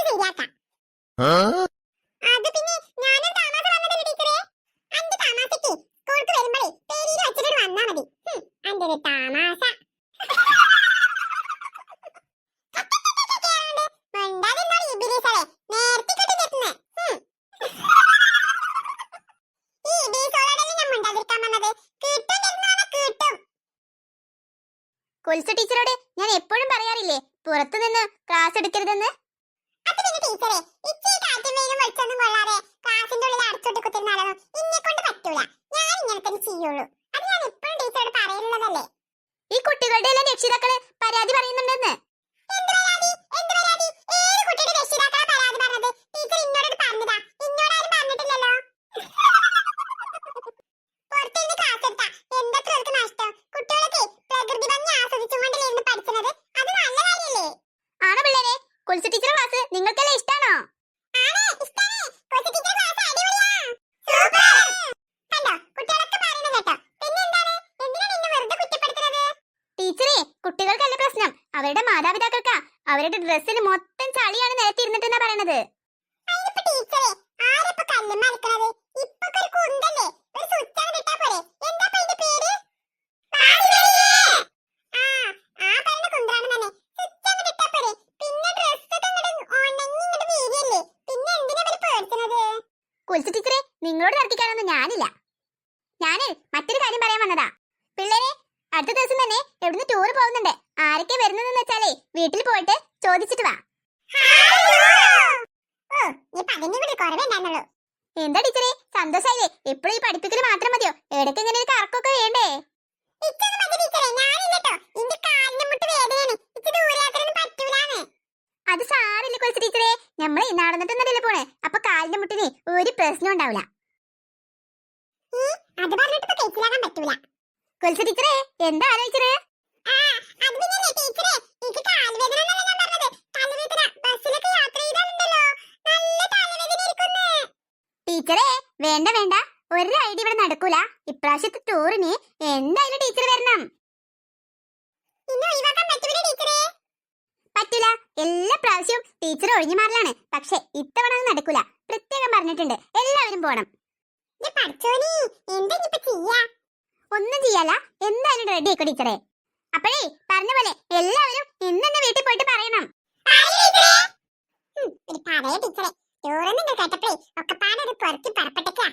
എനിക്ക് അത് പിന്നെ വന്നതല്ലേ വെച്ചിട്ട് വന്നാ മതി. കുൽസ ടീച്ചറോട് ഞാൻ എപ്പോഴും പറയാറില്ലേ പുറത്തുനിന്ന് ക്ലാസ് എടുക്കരുതെന്ന്? ഈ കുട്ടികളുടെ എല്ലാം രക്ഷിതാക്കൾ പരാതി പറയുന്നുണ്ടെന്ന്. ടീച്ചർ ഇന്നോട് പറഞ്ഞതാ. ഇന്നോട് ആരും പറഞ്ഞിട്ടില്ലല്ലോ. డ్రెస్సులు మొత్తం ചോദിച്ചിട്ട് വാ. എന്താ ടീച്ചറെ? സന്തോഷായില്ലേ? എപ്പോഴും ഈ പഠിപ്പിക്കൽ മാത്രം മതിയോ? ഇടയ്ക്ക് ഇങ്ങനെ ഒരു കറക്കൊക്കെ വേണ്ടേ? അത് സാറില്ല കുറച്ച് ടീച്ചറേ. നമ്മൾ നടന്നിട്ടൊന്നല്ലേ പോണേ. അപ്പൊ കാലിന്റെ മുട്ടിന് ഒരു പ്രശ്നം ഉണ്ടാവില്ല കൊൽസ ടീച്ചറേ എന്താ ആലോചിച്ചത്? വേണ്ട വേണ്ട. ഒരു ഐഡിയ ഇവിടെ നടക്കൂല. ഇപ്രാവശ്യത്തെ ടൂറിന് എന്തായാലും ടീച്ചർ വരണം. പറ്റൂല എല്ലാ പ്രാവശ്യവും ടീച്ചർ ഒഴിഞ്ഞു മാറലാണ്. പക്ഷെ ഇത്തവണ അത് നടക്കൂല. പ്രത്യേകം പറഞ്ഞിട്ടുണ്ട്. എല്ലാവരും പോണം. ഒന്നും ചെയ്യാല എന്തായാലും റെഡി ആയിക്കോ ടീച്ചറെ? അപ്പഴേ പറഞ്ഞ പോലെ എല്ലാവരും ഇന്ന് തന്നെ വീട്ടിൽ പോയിട്ട് പറയണം. ടീച്ചറെ. ചോറൊന്നും കേട്ടപ്പോഴേ ഒക്കെപ്പാടെ ഒരു പുറത്ത് പറപ്പെട്ടേക്കാ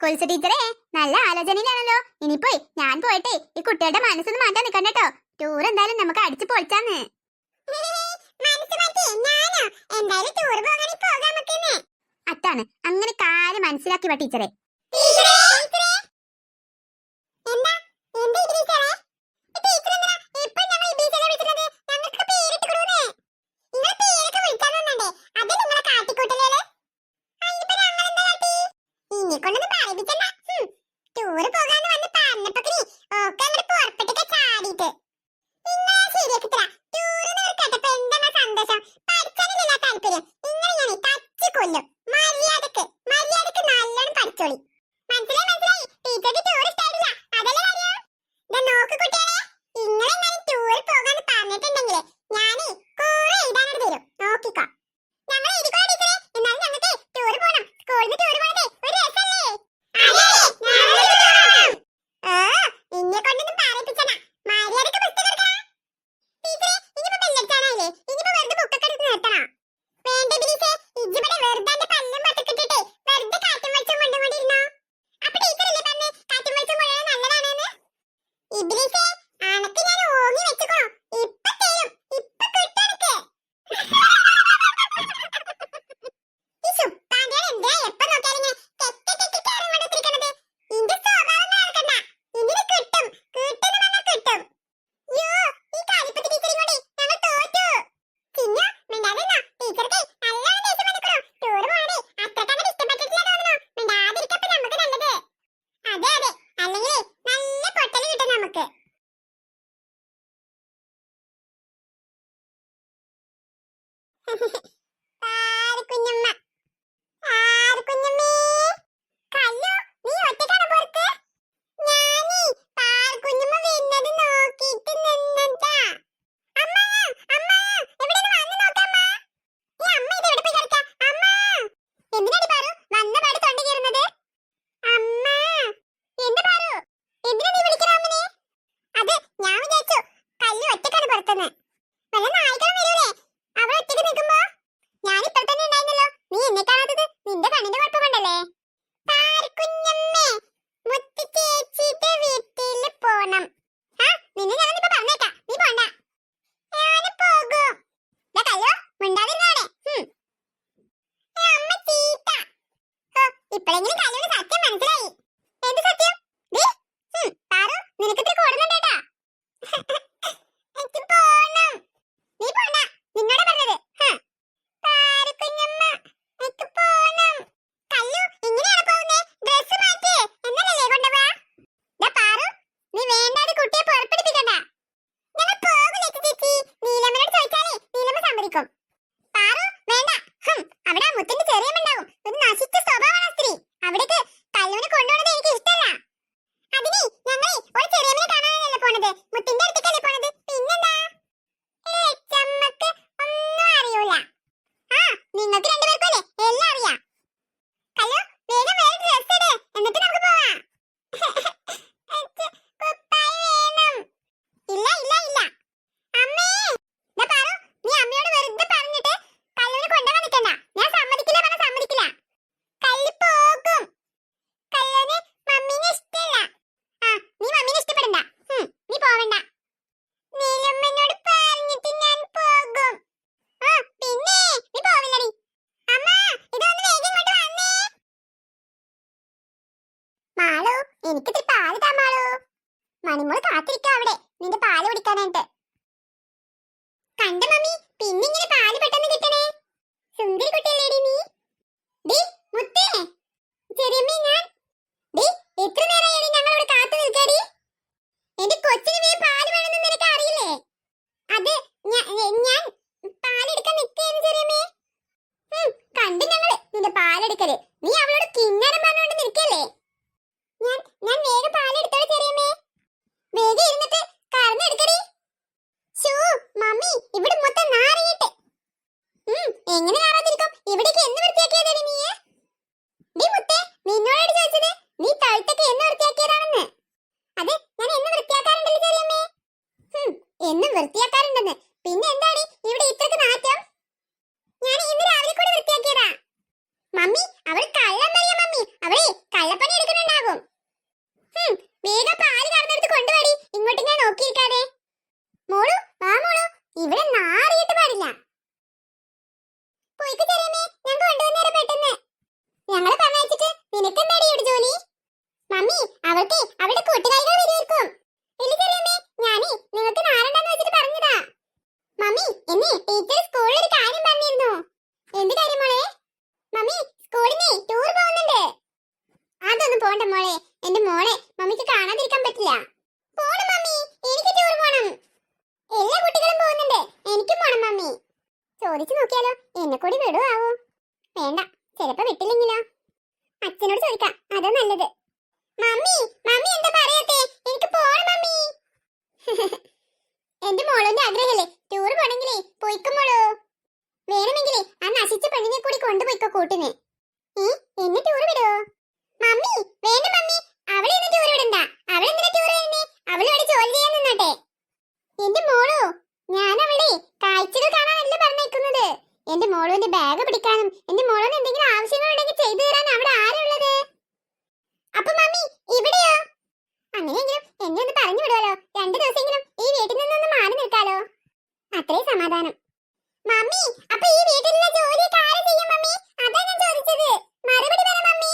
കൊൽസ് ടീച്ചറെ നല്ല ആലോചനയിലാണല്ലോ. പോയി ഞാൻ പോയിട്ടേ ഈ കുട്ടികളുടെ മനസ്സൊന്ന് മാറ്റാൻ നിൽക്കണ്ട കേട്ടോ ടൂർ എന്തായാലും നമുക്ക് അടിച്ചു പൊളിച്ചാന്ന്. അത്താണ്. അങ്ങനെ കാര്യം മനസ്സിലാക്കി ടീച്ചറെ ടീച്ചറെ. എന്താ? എന്താ ടീച്ചറെ ടൂറ് പോകാന്ന് വന്ന് പറഞ്ഞപ്പോ ഓക്കെ Ha 你们敢 മാളു എനിക്കിത്തിരി പാൽ താ മണിമോൾ മണിമോൾ കാത്തിരിക്കാം അവിടെ. നിന്റെ പാൽ കുടിക്കാനായിട്ട്. കണ്ട മമ്മി? പിന്നെ ഇങ്ങനെ പാൽ പെട്ടെന്ന് കിട്ടണേ. സുന്ദരി കുട്ടിയല്ലേടി നീ? ഡി മുത്തേ. ചെറിയമ്മ ഞാൻ. ഡി എത്ര നേരമായി ഞങ്ങൾ ഇവിടെ കാത്തു നിൽക്കാടി? എന്റെ കൊച്ചിന് വേ പാൽ വേണമെന്ന് നിനക്ക് അറിയില്ലേ? അത് ഞാൻ പാലെടുക്കാൻ നിൽക്കുകയാണ് ചെറിയമ്മേ. കണ്ടു ഞങ്ങൾ. നിന്റെ പാലെടുക്കൽ. നീ അവളോട് കിന്നരം വൃത്തിയാക്കാറുണ്ടെന്ന് അതാ നല്ലത്. മമ്മി മമ്മി എന്താ പറയാത്തെ? എനിക്ക് പോണം മമ്മി. എന്റെ മോളോന്റെ ആഗ്രഹല്ലേ? ടൂർ പോണെങ്കിലേ പോയിക്കോ മോളോ. വേണമെങ്കിലേ ആ നശിച്ച പെണ്ണിനെ കൂടി കൊണ്ടുപോയിക്കോ കൂട്ടിന്. ഏ എന്നെ ടൂർ വിടോ? മമ്മി വേണ്ട മമ്മി. അവളെ ഇന്ന് ടൂർ വിടണ്ട. അവളെന്തിനാ ടൂർ വരുന്നേ? അവൾ അവിടെ ജോലി ചെയ്യാൻ നിന്നാട്ടെ. എന്റെ മോളോ ഞാൻ അവളെ കാഴ്ചകൾ കാണാനല്ല പറഞ്ഞേക്കുന്നത്. എന്റെ മോളുവിന്റെ ബാഗ് പിടിക്കാനും എന്റെ മോളോന് എന്തെങ്കിലും ആവശ്യങ്ങളുണ്ടെങ്കിൽ ചെയ്തു തരാൻ അവിടെ ആരുള്ളത് അപ്പൊ മമ്മി ഇവിടെയോ? അങ്ങനെയെങ്കിലും എന്നെ ഒന്ന് പറഞ്ഞു വിടുവല്ലോ. രണ്ടു ദിവസമെങ്കിലും ഈ വീട്ടിൽ നിന്നൊന്ന് മാറി നിൽക്കാലോ. അത്രേ സമാധാനം. മമ്മി അപ്പൊ ഈ വീട്ടിലുള്ള ജോലി കാര്യം ചെയ്യും മമ്മി അതാ ഞാൻ ചോദിച്ചത്. മറുപടി പറ മമ്മി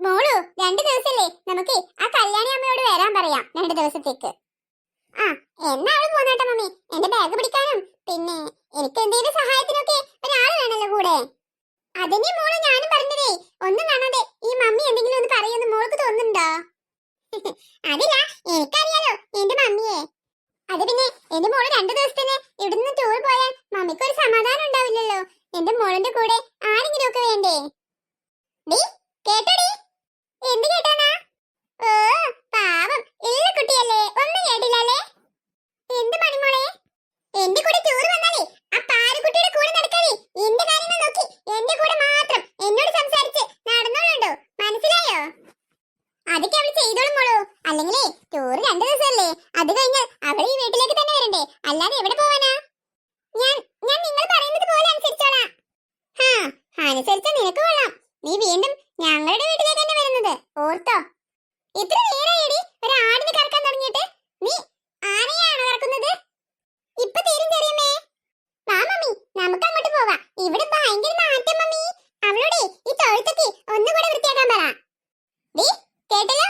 മോളു രണ്ടു ദിവസല്ലേ. നമുക്ക് ആ കല്യാണി അമ്മയോട് വരാൻ പറയാം രണ്ടു ദിവസത്തേക്ക്. ആ എന്നാ അവൾ മമ്മി എന്റെ ബാഗ് പിടിക്കാനും. പിന്നെ എനിക്ക് എന്തെങ്കിലും സഹായത്തിനൊക്കെ ഒരാൾ വേണല്ലോ കൂടെ. അതിനെ മോൾ ഞാനും പറഞ്ഞതേ ഒന്നും കാണാതെ ഈ മമ്മി എന്തെങ്കിലും ഒന്ന് പറയുമെന്ന് മോൾക്ക് തോന്നുന്നുണ്ടോ? അതില്ല എനിക്കറിയാലോ എന്റെ മമ്മിയെ. അത് പിന്നെ എന്റെ മോൾ രണ്ടു ദിവസത്തിന് ഇവിടുന്ന് ടൂർ പോയാൽ മമ്മിക്ക് ഒരു സമാധാനം ഉണ്ടാവില്ലല്ലോ. എന്റെ മോളിന്റെ കൂടെ ആരെങ്കിലും ഒക്കെ വേണ്ടേ? ഡി കേട്ടോടി എന്ത് കേട്ടാനാ ഓ പാവം ഇല്ല കുട്ടിയല്ലേ ഒന്നും കേട്ടില്ലല്ലേ എന്ത് മണിമോളെ എന്റെ കൂടെ ടൂർ വന്നാലേ ആ പാറുകുട്ടിയുടെ കൂടെ നടക്കാതെ എന്റെ കാര്യങ്ങൾ നോക്കി എന്റെ കൂടെ മാത്രം എന്നോട് സംസാരിച്ച് നടന്നോളുണ്ടോ മനസ്സിലായോ അതൊക്കെ അവൾ ചെയ്തോളും മോളൂ അല്ലെങ്കിലേ ടൂർ രണ്ടു ദിവസമല്ലേ അത് കഴിഞ്ഞാൽ അവൾ ഈ വീട്ടിലേക്ക് തന്നെ വരണ്ടേ അല്ലാതെ എവിടെ പോവാനാ ഞാൻ ഞാൻ നിങ്ങൾ പറയുന്നത് പോലെ അനുസരിച്ചോളാം ഹാ അനുസരിച്ച നിനക്ക് കൊള്ളാം. നീ വീണ്ടും ഞങ്ങളുടെ വീട്ടിലേക്ക് തന്നെ വരുന്നത്. ഓർത്തോ? ഇത്ര നേരമായിടി ഒരു ആടിന് കറക്കാൻ തുടങ്ങിയിട്ട്. നീ ആനയാണോ കറക്കുന്നത്? ഇപ്പൊ തീരും ചെറിയമ്മേ. വാ മമ്മി. നമുക്ക് അങ്ങോട്ട് പോവാം ഇവിടെ ഭയങ്കര നാറ്റം മമ്മി. അവളോടെ ഈ തൊഴുത്തൊക്കെ ഒന്നുകൂടെ വൃത്തിയാക്കാൻ പറ. നീ കേട്ടല്ലോ?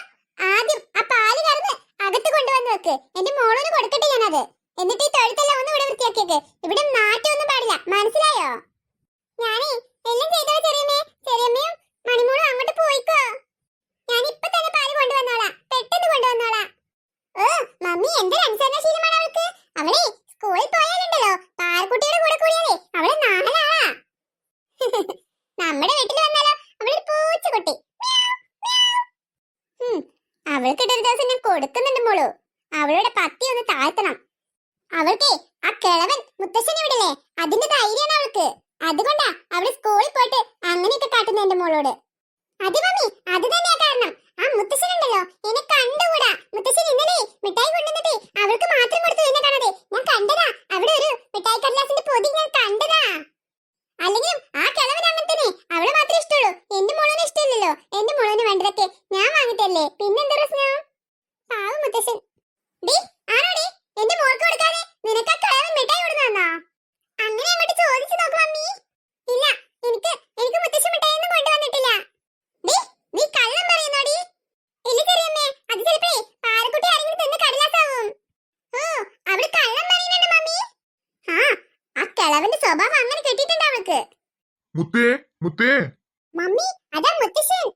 ആദ്യം ആ പാൽ കറന്ന് അകത്ത് കൊണ്ടുവന്ന് വെക്ക്. എന്റെ മോളോട് കൊടുക്കട്ടെ ഞാനത്. എന്നിട്ട് ഈ തൊഴുത്തെല്ലാം ഒന്നുകൂടെ വൃത്തിയാക്കിയേക്ക്. ഇവിടെ നാറ്റമൊന്നും പാടില്ല. മനസ്സിലായോ? ഞാനേ എല്ലാം ചെയ്തോ ചെറിയമ്മേ? ചെറിയമ്മയും മണിമൂളും അങ്ങോട്ട് പോയിക്കോ. ഞാൻ ഇപ്പൊ തന്നെ പാൽ കൊണ്ടുവന്നോളാം. പെട്ടെന്ന് കൊണ്ടുവന്നോളാം. ഓ മമ്മി എന്തൊരു അനുസരണശീലമാണ് അവൾക്ക്. സ്കൂളിൽ പോയാലുണ്ടല്ലോ. പാൽക്കുട്ടിയുടെ കൂടെ കൂടിയാലേ അവൾ നമ്മുടെ വീട്ടിൽ വന്നാലോ? അവളൊരു പൂച്ചക്കുട്ടി. അവൾക്കിട്ടൊരു ദിവസം ഞാൻ കൊടുക്കുന്നുണ്ട് മോളൂ. അവളുടെ പത്തി ഒന്ന് താഴ്ത്തണം. അവൾക്ക് ആ കിളവൻ മുത്തശ്ശനെ വിടില്ലേ അതിന്റെ ധൈര്യമാണ് അവൾക്ക്. അതുകൊണ്ടാ അവൾ സ്കൂളിൽ പോയിട്ട് അങ്ങനെയൊക്കെ കാട്ടുന്ന എന്റെ മോളോട്. അതെ മമ്മി അത് തന്നെയാ കാരണം. ആ മുത്തശ്ശൻ ഉണ്ടല്ലോ എന്നെ കണ്ടുകൂടാ. മുത്തശ്ശൻ ഇന്നലെ മിഠായി കൊണ്ടുവന്നിട്ട് അവൾക്ക് മാത്രം കൊടുത്തു എന്നെ കാണാതെ. ഞാൻ കണ്ടതാ. അവിടെ ഒരു മിഠായി കടലാസിന്റെ പൊതി ഞാൻ കണ്ടതാ. അല്ലെങ്കിലും ആ കിളവൻ അങ്ങനെ തന്നെ അവളെ മാത്രമേ ഇഷ്ടമുള്ളൂ. എന്റെ മോളിനെ ഇഷ്ടമില്ലല്ലോ. എന്റെ മോളോന് വേണ്ടതൊക്കെ ഞാൻ വാങ്ങിട്ടല്ലേ പിന്നെന്താ പ്രശ്നം? പാവ മുത്തശ്ശൻ. ഡി ആണോടി എന്റെ മോൾക്ക് കൊടുക്കാതെ നിനക്ക് ആ കിളവൻ മിഠായി കൊടുക്കുന്നോ അങ്ങനെ അങ്ങോട്ട് ചോദിച്ചു നോക്ക് മമ്മി. ഇല്ല എനിക്ക് എനിക്ക് കൊണ്ടുവന്നിട്ടില്ല. നീ കള്ളം പറയുന്നോടി. ഇല്ല ചെറിയമ്മേ അത് പാറക്കുട്ടി ആരെങ്കിലും തിന്ന് കടലാസാവും. ഓ അവൾ കള്ളം പറയുന്നുണ്ട് മമ്മി. ആ ആ കിളവന്റെ സ്വഭാവം അങ്ങനെ കെട്ടിയിട്ടുണ്ട് അവൾക്ക്? മുത്തേ മുത്തേ. മമ്മി അതാ മുത്തശ്ശൻ.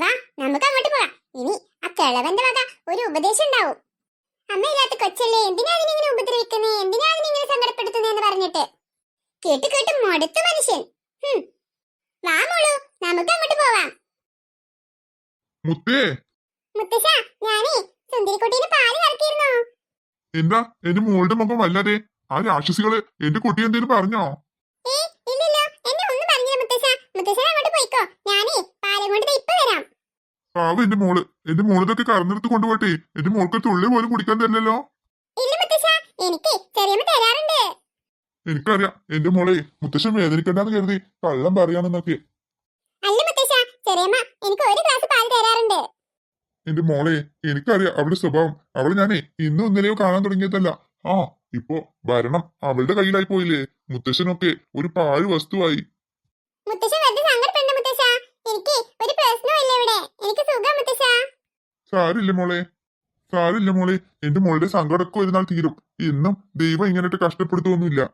വാ നമുക്ക് അങ്ങോട്ട് പോവാം ഇനി ആ കിളവന്റെ വക ഒരു ഉപദേശം ഉണ്ടാവും. അമ്മയില്ലാത്ത കൊച്ചല്ലേ എന്തിനാ അതിനിങ്ങനെ ഉപദ്രവിക്കുന്നേ? എന്തിനാ അതിനിങ്ങനെ സങ്കടപ്പെടുത്തുന്നേന്ന് പറഞ്ഞിട്ട്? കേട്ട് കേട്ട് മടുത്ത മനുഷ്യൻ. വാ മോളു നമുക്ക് അങ്ങോട്ട് പോവാം. മുത്തേ. മുത്തശ്ശ ഞാനേ സുന്ദരിക്കുട്ടീന് പാൽ കറക്കിയിരുന്നോ? എന്താ എന്റെ മോളുടെ മുഖം വല്ലാതെ ആ രാക്ഷസികൾ എന്റെ കുട്ടി എന്തേലും പറഞ്ഞോ? ഏ ഇല്ലല്ലോ എന്നെ ഒന്നും പറഞ്ഞില്ല മുത്തശ്ശ. മുത്തശ്ശൻ അങ്ങോട്ട് പോയിക്കോ. ഞാനേ പാലം കൊണ്ട് ഇപ്പൊ വരാം. പാവം എന്റെ മോൾ. എന്റെ മോളിതൊക്കെ കറന്നെടുത്ത് കൊണ്ടുപോട്ടെ. എന്റെ മോൾക്ക് തുള്ളി പോലും കുടിക്കാൻ തരില്ലല്ലോ. എനിക്കറിയാം. എന്റെ മോളെ മുത്തശ്ശൻ വേദനിക്കണ്ടെന്ന് കരുതി കള്ളം പറയാണെന്നൊക്കെ എന്റെ മോളെ എനിക്കറിയാം അവളുടെ സ്വഭാവം. അവൾ ഞാനേ ഇന്നും ഇന്നലെയോ കാണാൻ തുടങ്ങിയതല്ല. ആ ഇപ്പോ വരണം. അവളുടെ കയ്യിലായി പോയില്ലേ. മുത്തശ്ശനൊക്കെ ഒരു പാഴ് വസ്തുവായി. മുത്തശ്ശ വെറുതെ സങ്കടപ്പെടണ്ട മുത്തശ്ശ എനിക്ക് ഒരു പ്രശ്നവും ഇല്ല ഇവിടെ എനിക്ക് സുഖം മുത്തശ്ശ. സാരില്ല മോളെ. സാരില്ല മോളെ. എന്റെ മോളുടെ സങ്കടമൊക്കെ ഒരു തീരും. എന്നും ദൈവം ഇങ്ങനെട്ട് കഷ്ടപ്പെടുത്തൊന്നുമില്ല.